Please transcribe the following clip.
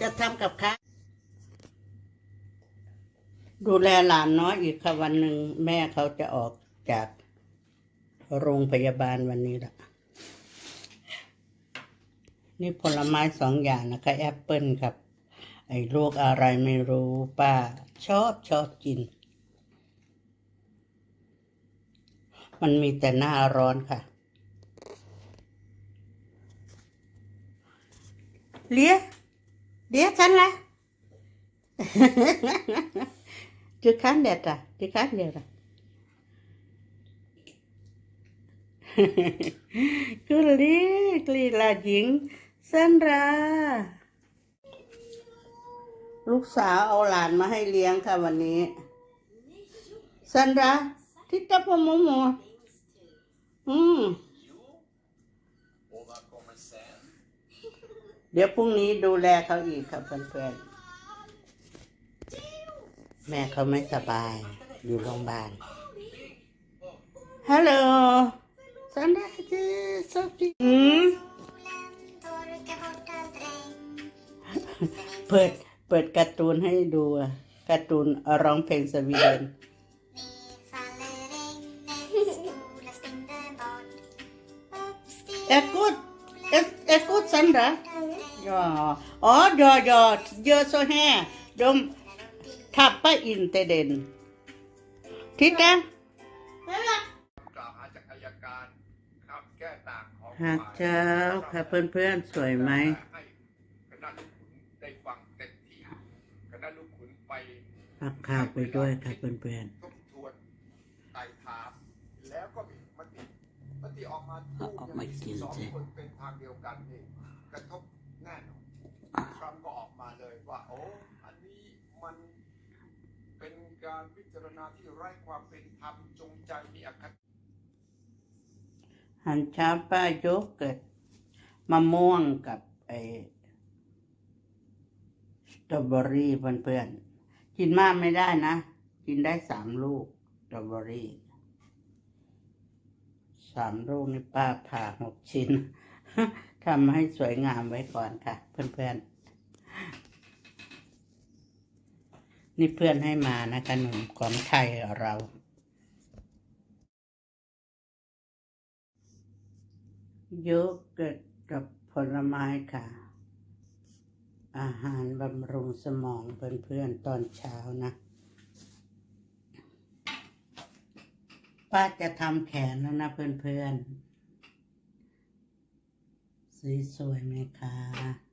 จะทำกับข้าดูแลหลานน้อยอีกค่ะวันหนึ่งแม่เขาจะออกจากโรงพยาบาลวันนี้ละนี่ผลไม้สองอย่างนะคะ แอปเปิลครับ ไอ้ลูกอะไรไม่รู้ป้า ชอบชอบกิน มันมีแต่หน้าร้อนค่ะ เลี้ย เลียฉันละ Du kan detta, du kan detta. Gullig lilla h ญิงซันราลูกสาวเอาหลานมาให้เลี้ยงค่ะวันนี้ซันราทิตาพโมโมอืม Och vad kommer sen? เดี๋ยวพรุ่งนี้ดูแลเขาอีกครับเพื่อนๆ แม่เขาไม่สบาย อยู่โรงพยาบาล ฮัลโหลซันดาเจสฟีอืม Torka bort all regn เปิด เปิดการ์ตูนให้ดูอะการ์ตูนร้องเพลงสวีเดน Ner faller regnet, spolar stunden bort Upp stiger เอ็กกูดเอ็กเอ็กกูดซันดา Ja, ja, ja, ja, gör så här. De tappar inte den. Titta. กล่าวหาจากอายการคำแก้ต่างของหากเจ้าค่ะเพื่อนๆ สวยไหมให้คณะลูกขุนได้ฟังเต็มที่คณะลูกขุนไปฟังข่าวไปด้วยค่ะเพื่อนทบทวนไต่ถามแล้วก็มีมติมติออกมาเอาออกมากินสองสิคนเป็นทางเดียวกันนี่กระทบ แน่นอนทรัมป์ก็ออกมาเลยว่า โอ้ อันนี้มันเป็นการพิจารณาที่ไร้ความเป็นธรรมจงใจมีอคติ หันชาป้ายกเกิดมะม่วงกับไอสตรอเบอรี่เพื่อนๆ กินมากไม่ได้นะ กินได้สามลูกสตรอเบอรี่สามลูกนี่ป้าผ่าหกชิ้น ทำให้สวยงามไว้ก่อนค่ะ เพื่อนๆ นี่เพื่อนให้มานะขนมของไทยเรา โยเกิร์ตกับผลไม้ค่ะ อาหารบำรุงสมองเพื่อนๆ ตอนเช้านะ ป้าจะทำแขนแล้วนะเพื่อนๆ สวยไหมคะ